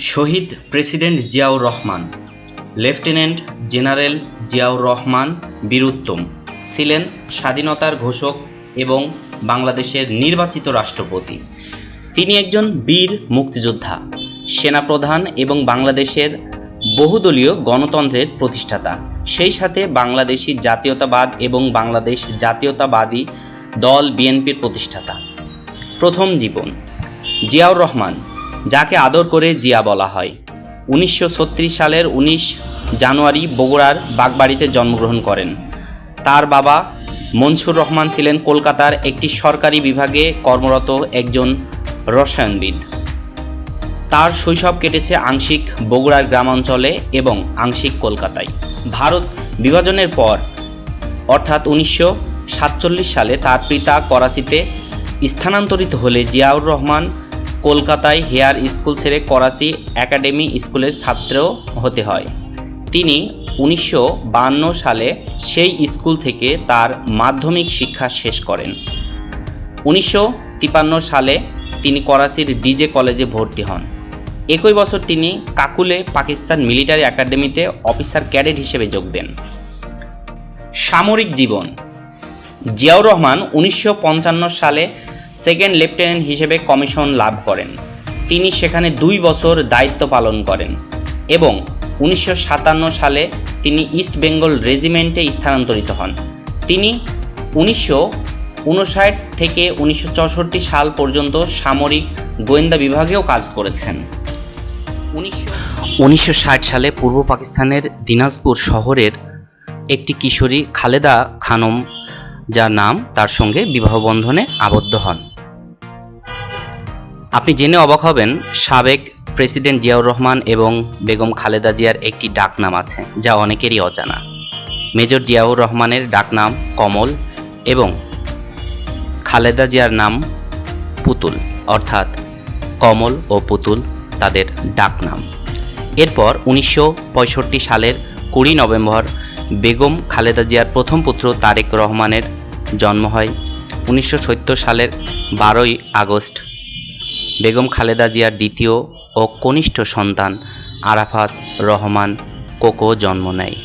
শহীদ president Ziaur Rahman, lieutenant general Ziaur Rahman Bir Uttom ছিলেন স্বাধীনতার ঘোষক এবং বাংলাদেশের নির্বাচিত রাষ্ট্রপতি। তিনি একজন বীর মুক্তিযোদ্ধা, সেনাপ্রধান এবং বাংলাদেশের বহুদলীয় গণতন্ত্রের প্রতিষ্ঠাতা। সেই সাথে বাংলাদেশি জাতীয়তাবাদ এবং বাংলাদেশ জাতীয়তাবাদী দল বিএনপির প্রতিষ্ঠাতা। প্রথম জীবন, জিয়াউর রহমান যাকে আদর করে জিয়া বলা হয়। উনিশশো ছত্রিশ সালের উনিশ জানুয়ারি বগুড়ার বাগবাড়িতে জন্মগ্রহণ করেন। তার বাবা মনসুর রহমান ছিলেন কলকাতার একটি সরকারি বিভাগে কর্মরত একজন রসায়নবিদ। তার শৈশব কেটেছে আংশিক বগুড়ার গ্রামাঞ্চলে এবং আংশিক কলকাতায়। ভারত বিভাজনের পর, অর্থাৎ উনিশশো সাতচল্লিশ সালে তার পিতা করাচিতে স্থানান্তরিত হলে জিয়াউর রহমান কলকাতায় হেয়ার স্কুল ছেড়ে করাচি একাডেমি স্কুলের ছাত্র হতে হয়। তিনি উনিশশো সালে সেই স্কুল থেকে তার মাধ্যমিক শিক্ষা শেষ করেন। উনিশশো সালে তিনি করাচির ডিজে কলেজে ভর্তি হন। একই বছর তিনি কাকুলে পাকিস্তান মিলিটারি একাডেমিতে অফিসার ক্যাডেট হিসেবে যোগ দেন। সামরিক জীবন। জিয়াউর রহমান উনিশশো পঞ্চান্ন সালে সেকেন্ড লেফটেন্যান্ট হিসেবে কমিশন লাভ করেন। তিনি সেখানে দুই বছর দায়িত্ব পালন করেন এবং উনিশশো সাতান্ন সালে তিনি ইস্ট বেঙ্গল রেজিমেন্টে স্থানান্তরিত হন। তিনি উনিশশো উনষাট থেকে উনিশশো চৌষট্টি সাল পর্যন্ত সামরিক গোয়েন্দা বিভাগেও কাজ করেছেন। উনিশশো সালে পূর্ব পাকিস্তানের দিনাজপুর শহরের একটি কিশোরী খালেদা খানম যার নাম তার সঙ্গে বিবাহ বন্ধনে আবদ্ধ হন। আপনি জেনে অবাক হবেন, সাবেক প্রেসিডেন্ট জিয়াউর রহমান এবং বেগম খালেদা জিয়ার একটি ডাকনাম আছে, যা অনেকেরই অজানা। মেজর জিয়াউর রহমানের ডাকনাম কমল এবং খালেদা জিয়ার নাম পুতুল, অর্থাৎ কমল ও পুতুল তাদের ডাকনাম। এরপর উনিশশো পঁয়ষট্টি সালের কুড়ি নভেম্বর বেগম খালেদা জিয়ার প্রথম পুত্র তারেক রহমানের জন্ম হয় উনিশশো সত্তর সালের বারোই আগস্ট। বেগম খালেদা জিয়ার দ্বিতীয় ও কনিষ্ঠ সন্তান আরাফাত রহমান কোকো জন্ম নেয়।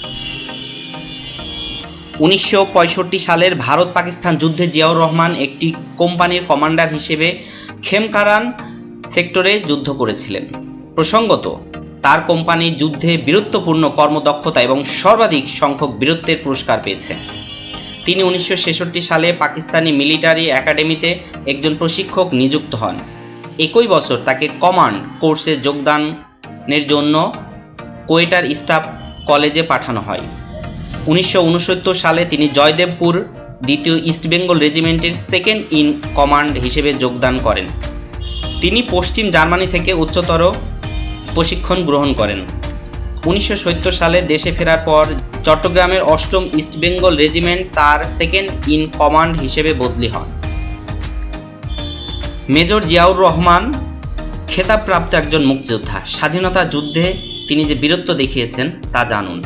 উনিশশো পঁয়ষট্টি সালের ভারত পাকিস্তান যুদ্ধে জিয়াউর রহমান একটি কোম্পানির কমান্ডার হিসেবে খেমকারান সেক্টরে যুদ্ধ করেছিলেন। প্রসঙ্গত, তার কোম্পানি যুদ্ধে বীরত্বপূর্ণ কর্মদক্ষতা এবং সর্বাধিক সংখ্যক বীরত্বের পুরস্কার পেয়েছে। তিনি উনিশশো ছেষট্টি সালে পাকিস্তানি মিলিটারি একাডেমিতে একজন প্রশিক্ষক নিযুক্ত হন। একই বছর তাকে কমান্ড কোর্সে যোগদানের জন্য কোয়েটার স্টাফ কলেজে পাঠানো হয়। উনিশশো উনসত্তর সালে তিনি জয়দেবপুর দ্বিতীয় ইস্টবেঙ্গল রেজিমেন্টের সেকেন্ড ইন কমান্ড হিসেবে যোগদান করেন। তিনি পশ্চিম জার্মানি থেকে উচ্চতর প্রশিক্ষণ গ্রহণ করেন। উনিশশো সত্তর সালে দেশে ফেরার পর চট্টগ্রামের অষ্টম ইস্টবেঙ্গল রেজিমেন্ট তার সেকেন্ড ইন কমান্ড হিসেবে বদলি হন। মেজর জিয়াউর রহমান খেতাবপ্রাপ্ত একজন মুক্তিযোদ্ধা। স্বাধীনতা যুদ্ধে তিনি যে বীরত্ব দেখিয়েছেন তা জানুন।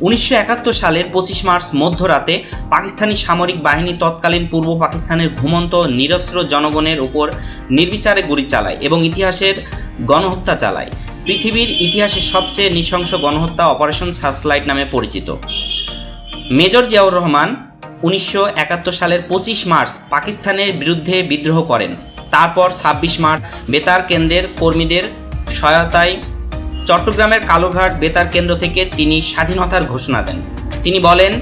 উনিশশো একাত্তর সালের পঁচিশ মার্চ মধ্যরাতে পাকিস্তানি সামরিক বাহিনী তৎকালীন পূর্ব পাকিস্তানের ঘুমন্ত, নিরস্ত্র জনগণের উপর নির্বিচারে গুলি চালায় এবং ইতিহাসের গণহত্যা চালায়। পৃথিবীর ইতিহাসে সবচেয়ে নৃশংস গণহত্যা অপারেশন সার্চলাইট নামে পরিচিত। মেজর জিয়াউর রহমান উনিশশো একাত্তর সালের পঁচিশ মার্চ পাকিস্তানের বিরুদ্ধে বিদ্রোহ করেন। তারপর ছাব্বিশ মার্চ বেতার কেন্দ্রের কর্মীদের সহায়তায় চট্টগ্রামের কালোঘাট বেতার কেন্দ্র থেকে তিনি স্বাধীনতার ঘোষণা দেন। তিনি বলেন,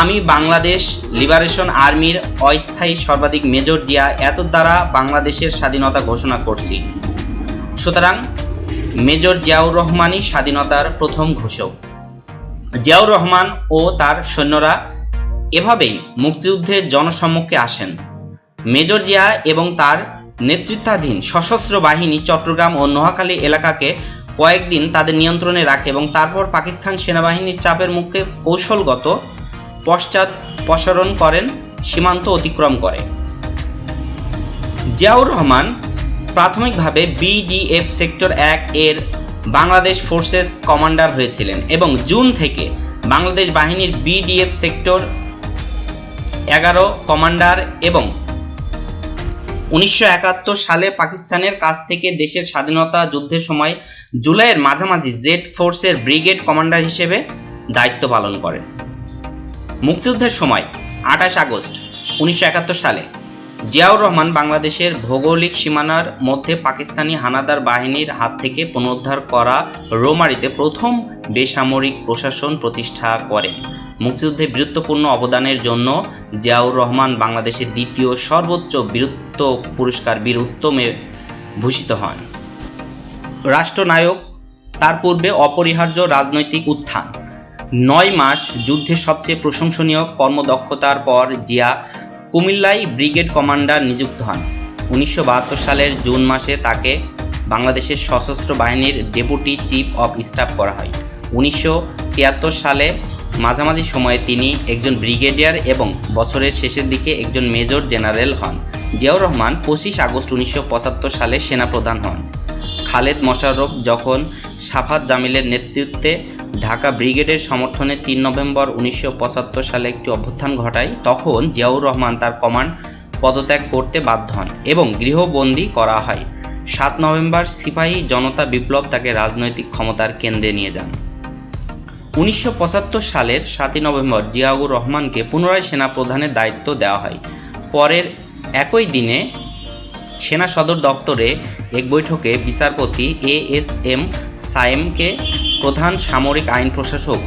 আমি বাংলাদেশ লিবারেশন আর্মির অস্থায়ী সর্বাধিক মেজর জিয়া এত দ্বারা বাংলাদেশের স্বাধীনতা ঘোষণা করছি। সুতরাং মেজর জিয়াউর রহমানই স্বাধীনতার প্রথম ঘোষক। জিয়াউর রহমান ও তার সৈন্যরা এভাবেই মুক্তিযুদ্ধের জনসম্মুখে আসেন। মেজর জিয়া এবং তার নেতৃত্বাধীন সশস্ত্র বাহিনী চট্টগ্রাম ও নোয়াখালী এলাকাকে কয়েকদিন তাদের নিয়ন্ত্রণে রাখে এবং তারপর পাকিস্তান সেনাবাহিনীর চাপের মুখে কৌশলগত পশ্চাৎ প্রসারণ করেন, সীমান্ত অতিক্রম করে। জিয়াউর রহমান প্রাথমিকভাবে বিডিএফ সেক্টর এক এর বাংলাদেশ ফোর্সেস কমান্ডার হয়েছিলেন এবং জুন থেকে বাংলাদেশ বাহিনীর বিডিএফ সেক্টর এগারো কমান্ডার এবং উনিশশো একাত্তর সালে পাকিস্তানের কাছ থেকে দেশের স্বাধীনতা যুদ্ধের সময় জুলাইয়ের মাঝামাঝি জেড ফোর্সের ব্রিগেড কমান্ডার হিসেবে দায়িত্ব পালন করেন। মুক্তিযুদ্ধের সময় আঠাশ আগস্ট উনিশশো একাত্তর সালে জিয়াউর রহমান বাংলাদেশের ভৌগোলিক সীমানার মধ্যে পাকিস্তানি হানাদার বাহিনীর হাত থেকে পুনরুদ্ধার করা রোমারিতে প্রথম বেসামরিক প্রশাসন প্রতিষ্ঠা করেন। মুক্তিযুদ্ধে বীরত্বপূর্ণ অবদানের জন্য জিয়াউর রহমান বাংলাদেশের দ্বিতীয় সর্বোচ্চ বীরত্ব পুরস্কার বীর উত্তমে ভূষিত হন। রাষ্ট্রনায়ক, তার পূর্বে অপরিহার্য রাজনৈতিক উত্থান। নয় মাস যুদ্ধের সবচেয়ে প্রশংসনীয় কর্মদক্ষতার পর জিয়া কুমিল্লায় ব্রিগেড কমান্ডার নিযুক্ত হন। উনিশশো বাহাত্তর সালের জুন মাসে তাকে বাংলাদেশের সশস্ত্র বাহিনীর ডেপুটি চিফ অফ স্টাফ করা হয়। উনিশশো তিয়াত্তর সালে মাঝামাঝি সময়ে তিনি একজন ব্রিগেডিয়ার এবং বছরের শেষের দিকে একজন মেজর জেনারেল হন। জিয়াউর রহমান পঁচিশ আগস্ট উনিশশো পঁচাত্তর সালে সেনাপ্রধান হন। খালেদ মোশাররফ যখন সাফাত জামিলের নেতৃত্বে ঢাকা ব্রিগেডের সমর্থনে তিন নভেম্বর উনিশশো পঁচাত্তর সালে একটি অভ্যুত্থান ঘটায়, তখন জিয়াউর রহমান তার কমান্ড পদত্যাগ করতে বাধ্য হন এবং গৃহবন্দী করা হয়। সাত নভেম্বর সিপাহী জনতা বিপ্লব তাকে রাজনৈতিক ক্ষমতার কেন্দ্রে নিয়ে যান। উনিশশো পঁচাত্তর সালের সাতই নভেম্বর জিয়াউর রহমানকে পুনরায় সেনাপ্রধানের দায়িত্ব দেওয়া হয়। পরের একই দিনে সেনা সদর দপ্তরে এক বৈঠকে বিচারপতি এ এস এম সায়েমকে প্রধান সামরিক আইন প্রশাসক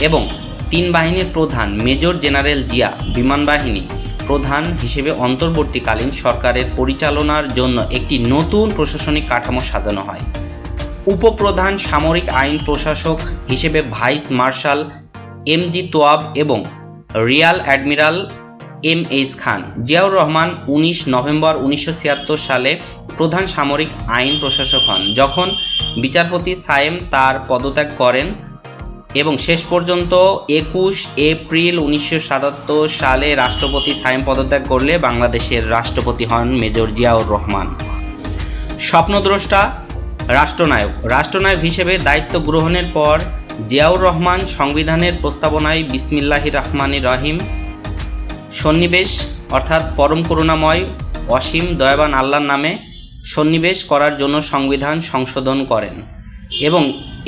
এবং তিন বাহিনীর প্রধান মেজর জেনারেল জিয়া বিমান বাহিনী প্রধান হিসেবে অন্তর্বর্তীকালীন সরকারের পরিচালনার জন্য একটি নতুন প্রশাসনিক কাঠামো সাজানো হয়। উপপ্রধান সামরিক আইন প্রশাসক হিসেবে vice marshal M G Tawab এবং rear admiral M H Khan. Ziaur Rahman উনিশ নভেম্বর উনিশশো ছিয়াত্তর সালে প্রধান সামরিক আইন প্রশাসক হন। যখন বিচারপতি সায়েম তার পদত্যাগ করেন এবং শেষ পর্যন্ত একুশ এপ্রিল উনিশশো সাতাত্তর সালে রাষ্ট্রপতি সায়েম পদত্যাগ করলে বাংলাদেশের রাষ্ট্রপতি হন মেজর জিয়াউর রহমান। স্বপ্নদ্রষ্টা, রাষ্ট্রনায়ক। রাষ্ট্রনায়ক হিসেবে দায়িত্ব গ্রহণের পর জিয়াউর রহমান সংবিধানের প্রস্তাবনায় বিসমিল্লাহি রহমানি রহিম সন্নিবেশ, অর্থাৎ পরম করুণাময়, অসীম দয়াবান আল্লাহর নামে সন্নিবেশ করার জন্য সংবিধান সংশোধন করেন এবং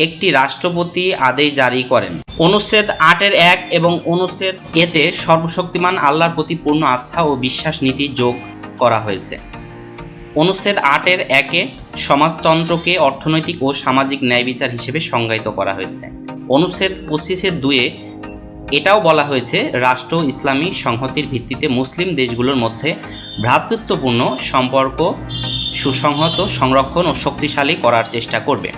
একটি রাষ্ট্রপতি আদেশ জারি করেন। অনুচ্ছেদ আটের এক এবং অনুচ্ছেদ এতে সর্বশক্তিমান আল্লাহর প্রতি পূর্ণ আস্থা ও বিশ্বাস নীতি যোগ করা হয়েছে। অনুচ্ছেদ আটের একে সমাজতন্ত্রকে অর্থনৈতিক ও সামাজিক ন্যায় বিচার হিসেবে সংজ্ঞায়িত করা হয়েছে। অনুচ্ছেদ পঁচিশের দুয়ে এটাও বলা হয়েছে, রাষ্ট্র ইসলামী সংহতির ভিত্তিতে মুসলিম দেশগুলোর মধ্যে ভ্রাতৃত্বপূর্ণ সম্পর্ক, সুসংহত, সংরক্ষণ ও শক্তিশালী করার চেষ্টা করবে।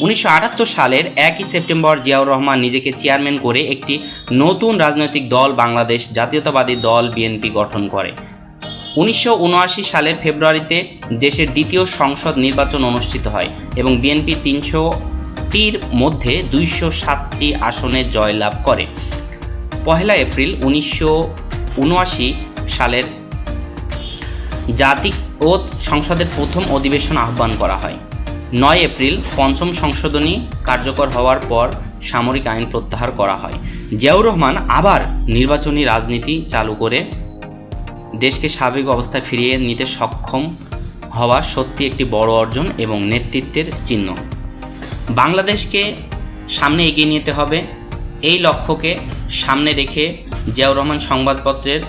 উনিশশো আটাত্তর সালের একই সেপ্টেম্বর জিয়াউর রহমান নিজেকে চেয়ারম্যান করে একটি নতুন রাজনৈতিক দল বাংলাদেশ জাতীয়তাবাদী দল বিএনপি গঠন করে। উনিশশো উনআশি সালের ফেব্রুয়ারিতে দেশের দ্বিতীয় সংসদ নির্বাচন অনুষ্ঠিত হয় এবং বিএনপি তিনশোটির মধ্যে দুইশো সাতটি আসনে জয়লাভ করে। পহেলা এপ্রিল উনিশশো উনআশি সালের জাতিক ও সংসদের প্রথম অধিবেশন আহ্বান করা হয়। নয় এপ্রিল পঞ্চম সংশোধনী কার্যকর হওয়ার পর সামরিক আইন প্রত্যাহার করা হয়। জিয়াউর রহমান আবার নির্বাচনী রাজনীতি চালু করে দেশকে স্বাভাবিক অবস্থায় ফিরিয়ে নিতে সক্ষম হওয়া সত্যি একটি বড় অর্জন এবং নেতৃত্বের চিহ্ন। বাংলাদেশকে সামনে এগিয়ে নিতে হবে। এই লক্ষ্যকে সামনে রেখে জিয়াউর রহমান সংবাদপত্রের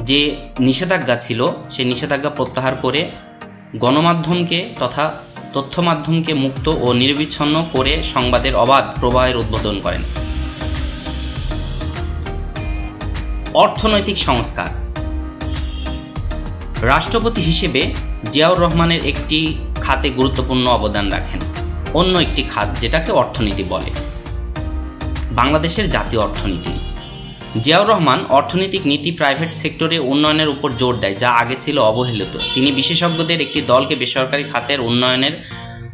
যে নিষেধাজ্ঞা ছিল, সেই নিষেধাজ্ঞা প্রত্যাহার করে গণমাধ্যমকে তথা তথ্য মাধ্যমকে মুক্ত ও নির্বিচ্ছন্ন করে সংবাদের অবাধ প্রবাহের উদ্বোধন করেন। অর্থনৈতিক সংস্কার। রাষ্ট্রপতি হিসেবে জিয়াউর রহমানের একটি খাতে গুরুত্বপূর্ণ অবদান রাখেন। অন্য একটি খাত যেটাকে অর্থনীতি বলে। বাংলাদেশের জাতীয় অর্থনীতি। জিয়াউর রহমান অর্থনৈতিক নীতি প্রাইভেট সেক্টরে উন্নয়নের উপর জোর দেয়, যা আগে ছিল অবহেলিত। তিনি বিশেষজ্ঞদের একটি দলকে বেসরকারি খাতের উন্নয়নের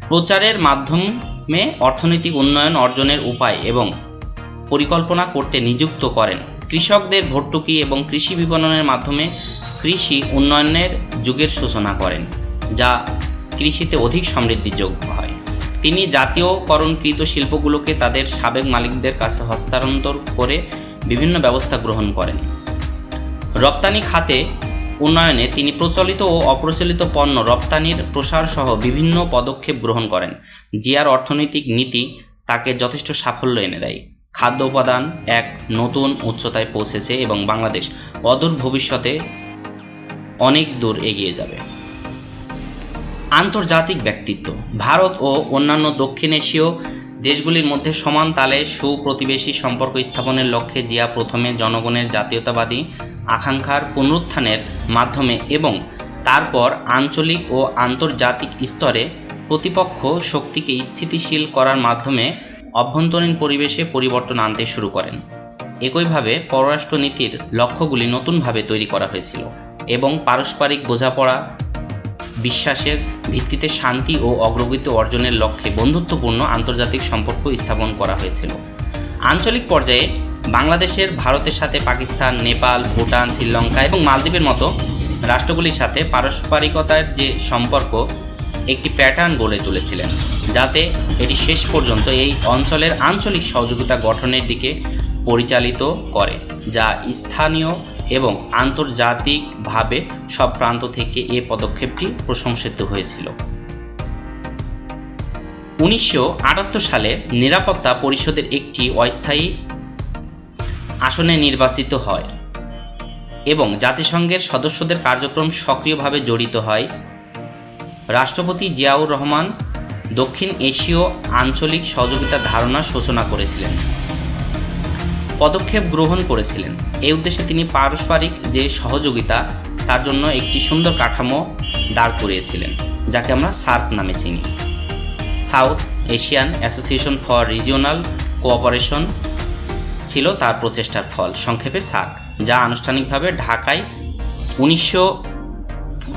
প্রচারের মাধ্যমে অর্থনৈতিক উন্নয়ন অর্জনের উপায় এবং পরিকল্পনা করতে নিযুক্ত করেন। কৃষকদের ভর্তুকি এবং কৃষি বিপণনের মাধ্যমে কৃষি উন্নয়নের যুগের সূচনা করেন, যা কৃষিতে অধিক সমৃদ্ধিযোগ্য হয়। তিনি জাতীয়করণকৃত শিল্পগুলোকে তাদের সাবেক মালিকদের কাছে হস্তান্তর করে বিভিন্ন ব্যবস্থা গ্রহণ করেন। রপ্তানি খাতে উন্নয়নে তিনি প্রচলিত ও অপ্রচলিত পণ্য রপ্তানির প্রসার সহ বিভিন্ন পদক্ষেপ গ্রহণ করেন, জিয়ার অর্থনৈতিক নীতি তাকে যথেষ্ট সাফল্য এনে দেয়। খাদ্য উপাদান এক নতুন উচ্চতায় পৌঁছেছে এবং বাংলাদেশ অদূর ভবিষ্যতে অনেক দূর এগিয়ে যাবে। আন্তর্জাতিক ব্যক্তিত্ব। ভারত ও অন্যান্য দক্ষিণ এশীয় দেশগুলির মধ্যে সমান তালে সুপ্রতিবেশী সম্পর্ক স্থাপনের লক্ষ্যে জিয়া প্রথমে জনগণের জাতীয়তাবাদী আকাঙ্ক্ষার পুনরুত্থানের মাধ্যমে এবং তারপর আঞ্চলিক ও আন্তর্জাতিক স্তরে প্রতিপক্ষ শক্তিকে স্থিতিশীল করার মাধ্যমে অভ্যন্তরীণ পরিবেশে পরিবর্তন আনতে শুরু করেন। একইভাবে পররাষ্ট্রনীতির লক্ষ্যগুলি নতুনভাবে তৈরি করা হয়েছিল এবং পারস্পরিক বোঝাপড়া বিশ্বাসের ভিত্তিতে শান্তি ও অগ্রগতি অর্জনের লক্ষ্যে বন্ধুত্বপূর্ণ আন্তর্জাতিক সম্পর্ক স্থাপন করা হয়েছিল। আঞ্চলিক পর্যায়ে বাংলাদেশের, ভারতের সাথে পাকিস্তান, নেপাল, ভুটান, শ্রীলঙ্কা এবং মালদ্বীপের মতো রাষ্ট্রগুলির সাথে পারস্পরিকতার যে সম্পর্ক, একটি প্যাটার্ন গড়ে তুলেছিলেন, যাতে এটি শেষ পর্যন্ত এই অঞ্চলের আঞ্চলিক সহযোগিতা গঠনের দিকে পরিচালিত করে, যা স্থানীয় এবং আন্তর্জাতিকভাবে সব প্রান্ত থেকে এ পদক্ষেপটি প্রশংসিত হয়েছিল। উনিশশো আটাত্তর সালে নিরাপত্তা পরিষদের একটি অস্থায়ী আসনে নির্বাচিত হয় এবং জাতিসংঘের সদস্যদের কার্যক্রম সক্রিয়ভাবে জড়িত হয়। রাষ্ট্রপতি জিয়াউর রহমান দক্ষিণ এশীয় আঞ্চলিক সহযোগিতার ধারণা সূচনা করেছিলেন। পদক্ষেপ গ্রহণ করেছিলেন। এই উদ্দেশ্যে তিনি পারস্পরিক যে সহযোগিতা, তার জন্য একটি সুন্দর কাঠামো দাঁড় করিয়েছিলেন, যাকে আমরা সার্ক নামে চিনি। South Asian association for regional cooperation ছিল তার প্রচেষ্টার ফল, সংক্ষেপে সার্ক, যা আনুষ্ঠানিকভাবে ঢাকায় উনিশশো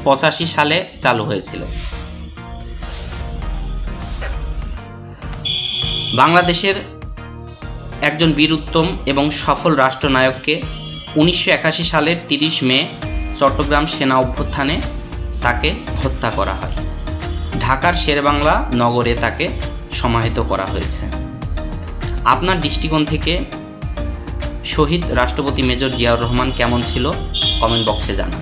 পঁচাশি সালে চালু হয়েছিল। বাংলাদেশের একজন বীরুত্তম এবং সফল রাষ্ট্রনায়ককে উনিশশো একাশি সালের তিরিশ মে চট্টগ্রাম সেনা অভ্যুত্থানে তাকে হত্যা করা হয়। ঢাকার শেরবাংলা নগরে তাকে সমাহিত করা হয়েছে। আপনার দৃষ্টিকোণ থেকে শহীদ রাষ্ট্রপতি মেজর জিয়াউর রহমান কেমন ছিল? কমেন্ট বক্সে জানান।